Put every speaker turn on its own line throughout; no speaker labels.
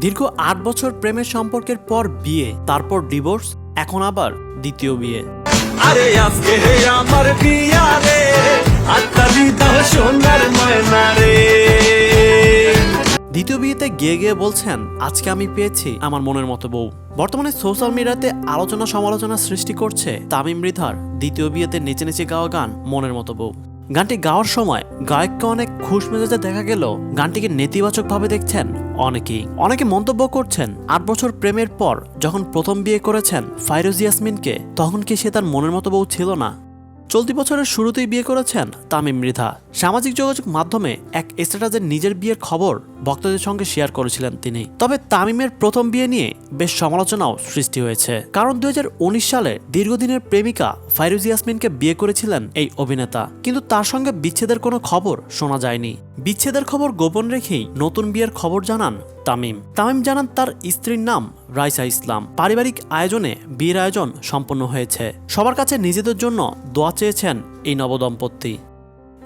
দীর্ঘ আট বছর প্রেমের সম্পর্কের পর বিয়ে তারপর ডিভোর্স এখন আবার দ্বিতীয় বিয়ে।
আরে আজকে আমার বিয়া রে আত্মালি দাও সোনার ময়না রে।
দ্বিতীয় বিয়েতে গিয়ে গিয়ে বলছেন আজকে আমি পেয়েছি আমার মনের মতো বউ। বর্তমানে সোশ্যাল মিডিয়াতে আলোচনা সমালোচনা সৃষ্টি করছে তামিম মৃধার দ্বিতীয় বিয়েতে নেচে নেচে গাওয়া গান মনের মতো বউ। গানটি গাওয়ার সময় গায়ককে অনেক খুশ মেজাজে দেখা গেল। গানটিকে নেতিবাচকভাবে দেখছেন অনেকেই। অনেকে মন্তব্য করছেন, আট বছর প্রেমের পর যখন প্রথম বিয়ে করেছেন ফাইরোজ ইয়াসমিনকে, তখন কি সে তার মনের মতো বউ ছিল না? চলতি বছরের শুরুতেই বিয়ে করেছেন তামিম মৃধা। সামাজিক যোগাযোগ মাধ্যমে এক স্ট্যাটাসে নিজের বিয়ের খবর ভক্তদের সঙ্গে শেয়ার করেছিলেন তিনি। তবে তামিমের প্রথম বিয়ে নিয়ে বেশ সমালোচনাও সৃষ্টি হয়েছে। কারণ দু হাজার উনিশ সালে দীর্ঘদিনের প্রেমিকা ফাইরুজ ইয়াসমিনকে বিয়ে করেছিলেন এই অভিনেতা। কিন্তু তার সঙ্গে বিচ্ছেদের কোনো খবর শোনা যায়নি। বিচ্ছেদের খবর গোপন রেখেই নতুন বিয়ের খবর জানান তামিম। তামিম জানান তার স্ত্রীর নাম রাইসা ইসলাম। পারিবারিক আয়োজনে বিয়ের আয়োজন সম্পন্ন হয়েছে। সবার কাছে নিজেদের জন্য দোয়া চেয়েছেন এই নবদম্পতি।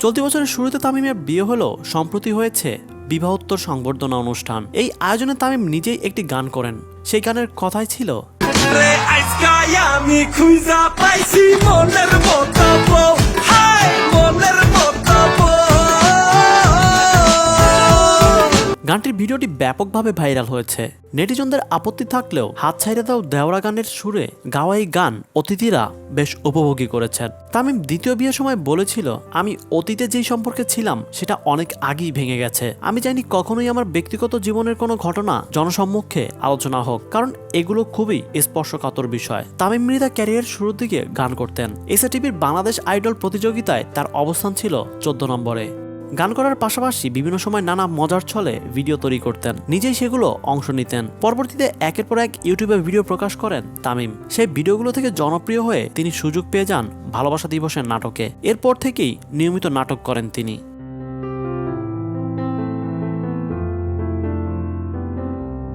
চলতি বছরের শুরুতে তামিমের বিয়ে হলেও সম্প্রতি হয়েছে বিবাহোত্তর সংবর্ধনা অনুষ্ঠান। এই আয়োজনে তামিম নিজেই একটি গান করেন। সেই গানের কথাই ছিল
আমি খুঁজা পাইছি মনের মতো
গানটির ভিডিওটি ব্যাপকভাবে ভাইরাল হয়েছে। নেটিজনদের আপত্তি থাকলেও হাত ছাইড়ে দাও দেওরা গানের সুরে গাওয়া এই গান অতিথিরা বেশ উপভোগী করেছেন। তামিম দ্বিতীয় বিয়ের সময় বলেছিল, আমি অতীতে যেই সম্পর্কে ছিলাম, সেটা অনেক আগেই ভেঙে গেছে। আমি চাইনি কখনোই আমার ব্যক্তিগত জীবনের কোনো ঘটনা জনসম্মুখে আলোচনা হোক, কারণ এগুলো খুবই স্পর্শকাতর বিষয়। তামিম মৃদা ক্যারিয়ার শুরুর দিকে গান করতেন। এসএ টিভির বাংলাদেশ আইডল প্রতিযোগিতায় তার অবস্থান ছিল চোদ্দ নম্বরে। গান করার পাশাপাশি বিভিন্ন সময় নানা মজার ছলে ভিডিও তৈরি করতেন। নিজেই সেগুলো অংশ নিতেন। পরবর্তীতে একের পর এক ইউটিউবে ভিডিও প্রকাশ করেন তামিম। সেই ভিডিওগুলো থেকে জনপ্রিয় হয়ে তিনি সুযোগ পেয়ে যান ভালোবাসা দিবসের নাটকে। এরপর থেকেই নিয়মিত নাটক করেন তিনি।